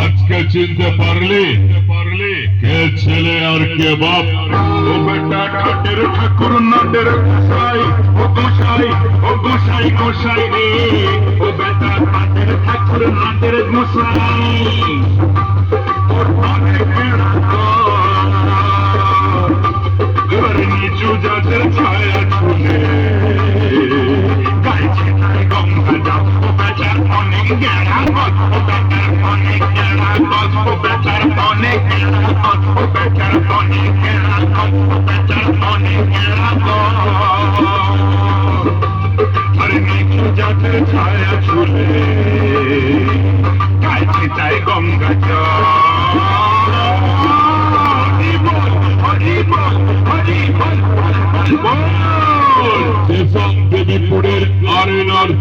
আজকে চিনতে পারলি? পারলি কে ছেলে আর কে বাপ? ও ঠাকুর ঠাকুর যাদের ছায়া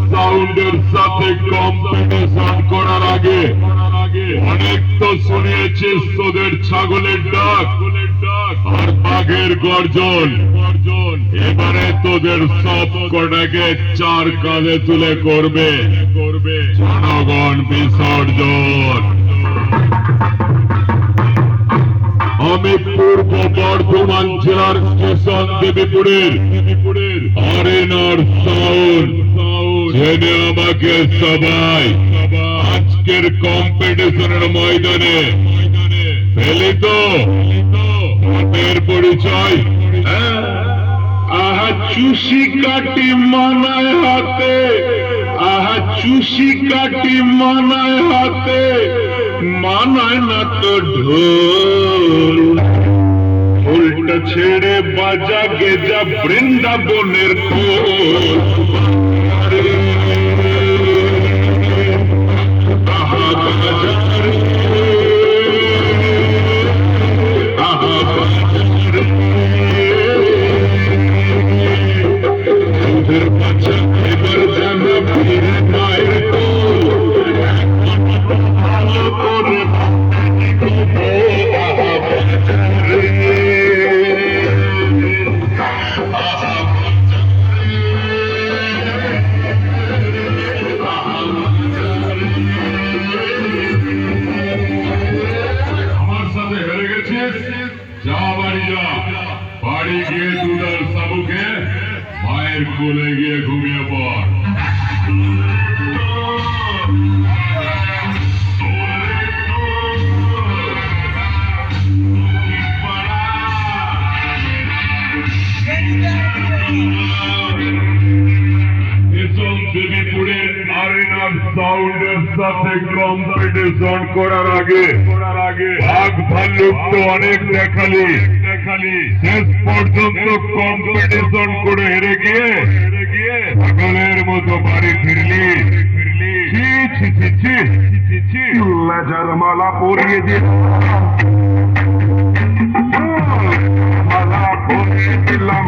সাউন্ডের সাথে কম্পিটিশন করার আগে অনেক তো শুনিয়েছিস তোদের ছাগলের ডাক। আর বাঘের গর্জন। এবারে তোদের সব কটাকে চার কাঁধে তুলে করবে। করবে জনগণ বিসর্জন। আমি পূর্ব বর্ধমান জেলার স্টেশন দেবীপুরের। দেবীপুরের আরেনার সাউন্ড জেনে আমাকে সবাই। আজকের কম্পিটিশনের ময়দানে। ফেলি তো হাতের পরিচয়। আহা চুষি কাটি মানায় হাতে। আহা চুষি কাটি মানায় হাতে। মানায় না তো ঢোল। উল্টা ছেড়ে বাজা গেজা বৃন্দাবনের খোল যা বাড়ি যা বাড়ি গিয়ে দুধার সাবুকে মায়ের কোলে গিয়ে ঘুমিয়ে পড়। সাউন্ডের সাথে কম্পিটিশন করার আগে ভাগ ভাল্লুক তো অনেক দেখালি। দেখালি শেষ পর্যন্ত কম্পিটিশন করে হেরে গিয়ে সকলের মতো বাড়ি ফিরলি। মালা পরিয়ে দিল মালা পরিয়ে দিলাম।